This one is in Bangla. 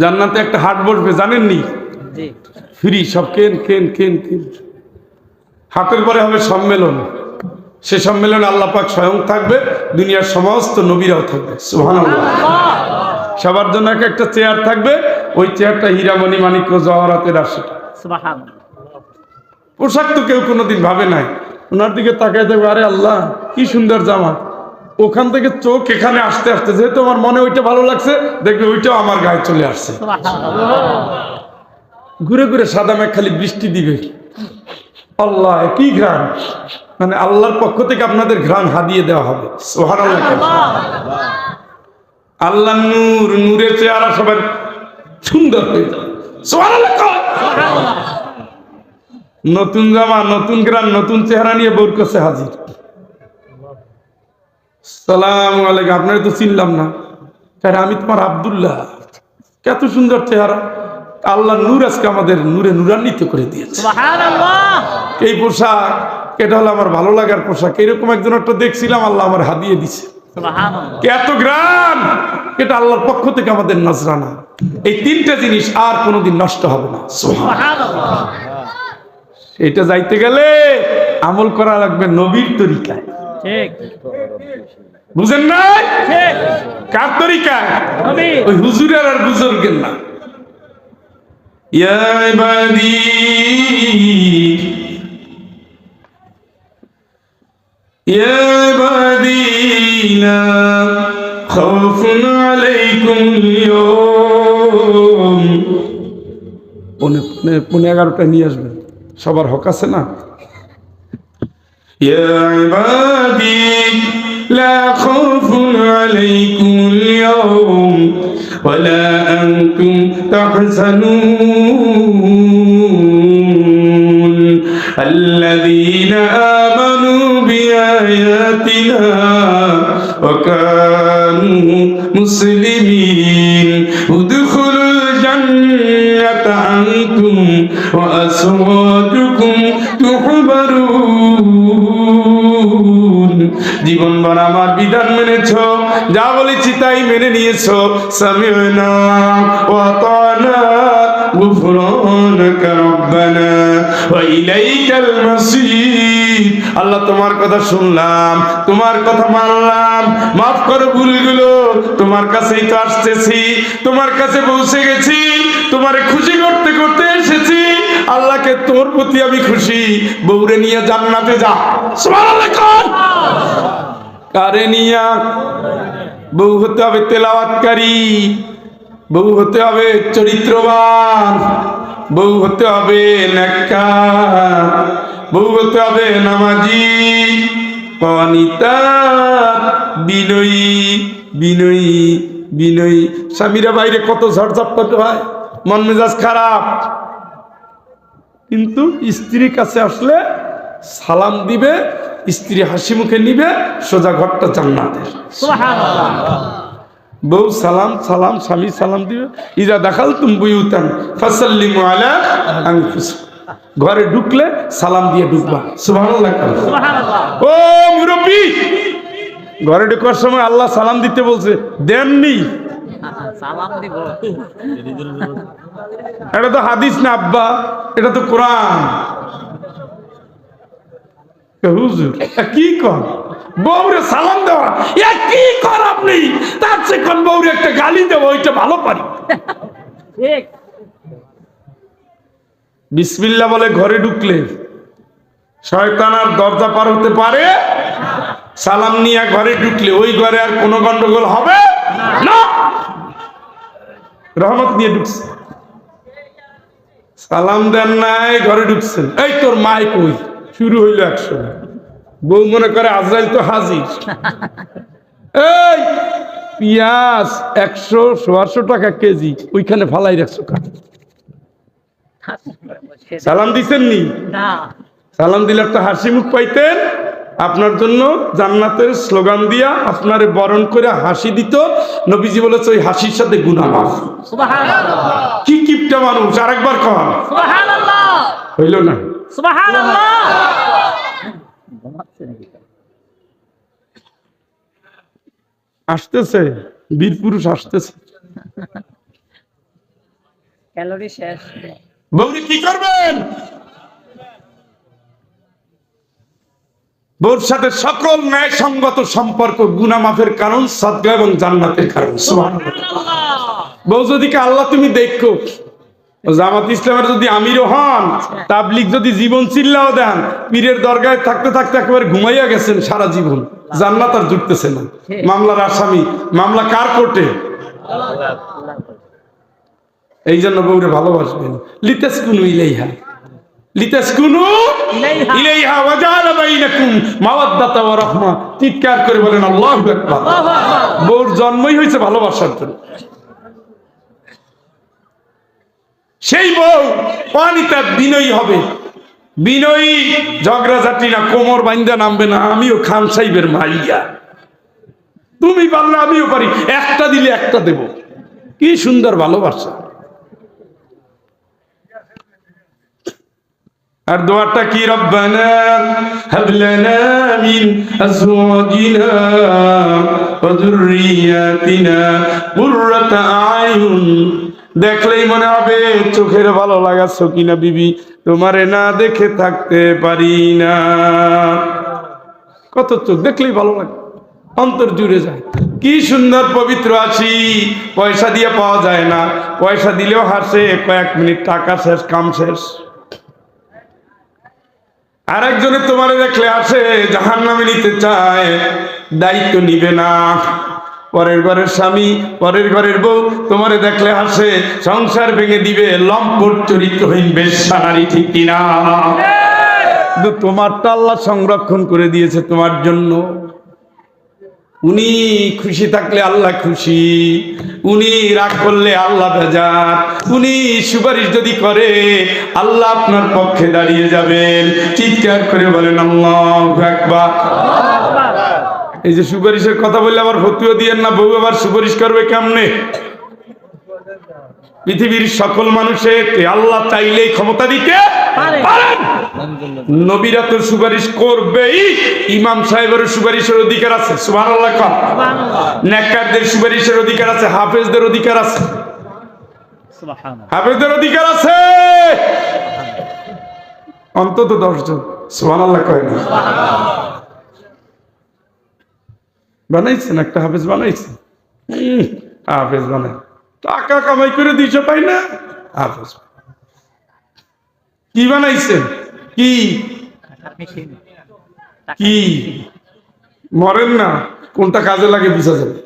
জান্নাতে একটা হাট বসবে জানেননি? ফ্রি সব কেন কেন কেন কেন। হাটের পরে হবে সম্মেলন। সে সম্মেলনে আল্লাহ পাক স্বয়ং থাকবে দুনিয়ার সমস্ত নবীরাও থাকবে সবার জন্য এক একটা চেয়ার থাকবে ওই চেয়ারটা হীরামণি মানিক্য জহরাতের আসে পোশাক তো কেউ কোনোদিন ভাবে নাই। ওনার দিকে তাকায় দেখবে আরে আল্লাহ কি সুন্দর জামা। ওখান থেকে চোখ এখানে আসতে আসতে, যেহেতু আমার মনে ওইটা ভালো লাগছে, দেখবে ওইটাও আমার গায়ে চলে আসছে। ঘুরে ঘুরে সাদা মেঘ খালি বৃষ্টি দিবে। আল্লাহ কি ঘ্রাণ? মানে আল্লাহর পক্ষ থেকে আপনাদের ঘ্রাণ হাদিয়ে দেওয়া হবে। আল্লাহ নূর, নূরের চেহারা সবার সুন্দর হয়ে যাবে। নতুন জামা, নতুন গ্রাম নতুন চেহারা নিয়ে বোর কাছে হাজির। সালাম আলাইকুম আপনারা তো চিনলাম না। কারণ আমি তোমার আব্দুল্লাহ। কত সুন্দর চেহারা। আল্লাহ নূর আজকে আমাদের নূরে নূরান্বিত করে দিয়েছে। এই পোশাক এটা হলো আমার ভালো লাগার পোশাক। এরকম একজন একটা দেখছিলাম আল্লাহ আমার হাদিয়ে দিছে। এত গ্রাম! এটা আল্লাহর পক্ষ থেকে আমাদের নজরানা। এই তিনটা জিনিস আর কোনোদিন নষ্ট হবে না। এটা যাইতে গেলে আমল করা লাগবে নবীর তরিকায়। ঠিক। বুঝেন নাই ঠিক কার তরিকায় নবী ওই হুজুরের আর বুজুর্গের না ইয়া ইবাদি ইয়া ইবাদি লা খাউফুন আলাইকুম আল-ইয়াওম পনে পনে পনে এগারোটা নিয়ে আসবেন সবার হক আছে না يا عبادي لا خوف عليكم اليوم ولا أنتم تحزنون. الذين آمنوا بآياتنا وكانوا مسلمين. ادخلوا الجنة أنتم وأزواجكم জীবনভর আমার বিধান মেনেছ, যা বলেছি তাই মেনে নিয়েছ। আল্লাহ তোমার কথা শুনলাম, তোমার কথা মানলাম। মাফ করো ভুলগুলো, তোমার কাছেই তো আসতেছি, তোমার কাছে পৌঁছে গেছি, তোমার খুশি করতে করতে এসেছি। আল্লাহকে তোর প্রতি আমি খুশি। বউরে নিয়ে জান্নাতে যা। কর। নিয়া? বউ হতে হবে তেলাওয়াতকারী। বউ হতে হবে চরিত্রবান। বউ হতে হবে বউ হতে হবে নামাজি। অনিতা বিনয়ী বিনয়ী বিনয়ী। স্বামীরা বাইরে কত ঝড়ঝাপটাতে হয়? মন মেজাজ খারাপ। কিন্তু স্ত্রীর কাছে আসলে সালাম দিবে স্ত্রী হাসি মুখে নিবে সোজা ঘরটা জান্নাতের। বউ সালাম সালাম স্বামী সালাম দিবে। ইজা দেখাল তুম বুয়ুতান ফাসাল্লিমু আলা ঘরে ঢুকলে সালাম দিয়ে ঢুকবা। সুবহানাল্লাহ। ও মুরব্বি! ঘরে ঢুকার সময় আল্লাহ সালাম দিতে বলছে দেননি? সালাম দিব। এটা তো হাদিস না আব্বা। এটা তো কোরআন। হুজুর কি কর? বউরে সালাম দেওয়া। এ কি কর আপনি? তার চেয়ে কোন বউরে একটা গালি দেবো ওইটা ভালো পারি। ঠিক। বিসমিল্লা বলে ঘরে ঢুকলে শয়তান আর দরজা পার হতে পারে? সালাম নিয়ে ঘরে ঢুকলে ওই ঘরে আর কোনো গন্ডগোল হবে? না। রহমত নিয়ে ঢুকছে। সালাম দেন নাই ঘরে ঢুকছেন। এই তোর মাই কই? শুরু হইল একশো বউ মনে করে আজরাইল তো হাজির। এই পিঁয়াজ একশো সোয়াশো টাকা কেজি ওইখানে ফালাই রাখছো কাজ সালাম দিছেন নি। সালাম দিলে তো হাসি মুখ পাইতেন। আপনার জন্য জান্নাতের স্লোগান দিয়া আপনারে বরণ করে হাসি দিত। নবীজি বলেছে ওই হাসির সাথে গুণা মাফ কি কিপটা মানুষ আরেকবার কন। হইল না? আসতেছে বীর পুরুষ আসতেছে। ক্যালোরি শেষ। বৌদি কি করবেন? বউর সাথে সকল ন্যায়সঙ্গত সম্পর্ক গুনা মাফের কারণ সদ্গা এবং জান্নাতের কারণ। বউ যদি আল্লাহ তুমি দেখো জামাত ইসলামের যদি আমিরও হন তাবলিক যদি জীবন চিল্লাও দেন পীরের দরগায় থাকতে থাকতে একেবারে ঘুমাইয়া গেছেন সারা জীবন। জান্নাত আর জুটতেছে না। মামলার আসামি মামলা কার কোর্টে? এই জন্য বউরে ভালোবাসবেন। লিতেস কুনু ইলাইহা। চিৎকার করে বলেন আল্লাহু বউর জন্মই হয়েছে ভালোবাসার জন্য। সেই বউ পানিতা বিনয়ী হবে। বিনয়ী ঝগড়াঝাটি না কোমর বাইন্দা নামবে না আমিও খান সাহেবের মাইয়া। তুমি পারলে আমিও পারি একটা দিলে একটা দেব। কি সুন্দর ভালোবাসা। আর দোয়াটা কি রব্বানা? হাবলানা মিন আজওয়াজিনা ওয়া যুররিয়াতিনা কুররাতা আয়ুন। দেখলেই মনে হবে চোখের ভালো লাগাচ্ছ কিনা বিবি, তোমারে না দেখে থাকতে পারি না। কত চোখ দেখলেই ভালো লাগে, অন্তর জুড়ে যায়। কি সুন্দর পবিত্র আছি, পয়সা দিয়ে পাওয়া যায় না, পয়সা দিলেও হাসে কয়েক মিনিট টাকা শেষ, কাম শেষ। আর একজনে তোমারে দেখলে আসে জাহান নামে নিতে চায় দায়িত্ব নিবে না। পরের ঘরের স্বামী পরের ঘরের বউ তোমারে দেখলে হাসে সংসার ভেঙে দিবে লম্পট চরিত্রহীন বেশ সানারি ঠিক কিনা? কিন্তু তোমারটা আল্লাহ সংরক্ষণ করে দিয়েছে তোমার জন্য। উনি খুশি থাকলে আল্লাহ খুশি, উনি রাগ করলে আল্লাহ বেজার, উনি সুপারিশ যদি করে, আল্লাহ আপনার পক্ষে দাঁড়িয়ে যাবেন। চিৎকার করে বলেন, আল্লাহ এই যে সুপারিশের কথা বললে আবার ফতুয়া দিয়েন না, বউ আবার সুপারিশ করবে কেমনে? পৃথিবীর সকল মানুষের আল্লাহ চাইলেই ক্ষমতা দিতে নবীরা তো সুপারিশ করবেই ইমাম সাহেবের সুপারিশের অধিকার আছে সুবহানাল্লাহ কন। নেককারদের সুপারিশের অধিকার আছে হাফেজদের অধিকার আছে। হাফেজদের অধিকার আছে। অন্তত দশজন সুবহানাল্লাহ কয় না। বানাইছেন একটা হাফেজ বানাইছেন হাফেজ বানাই টাকা কামাই করে দিয়েছে পাই না? হাফেজ। কি বানাইছেন? কি? কি? মরেন না কোনটা কাজে লাগে বুঝা যাবে।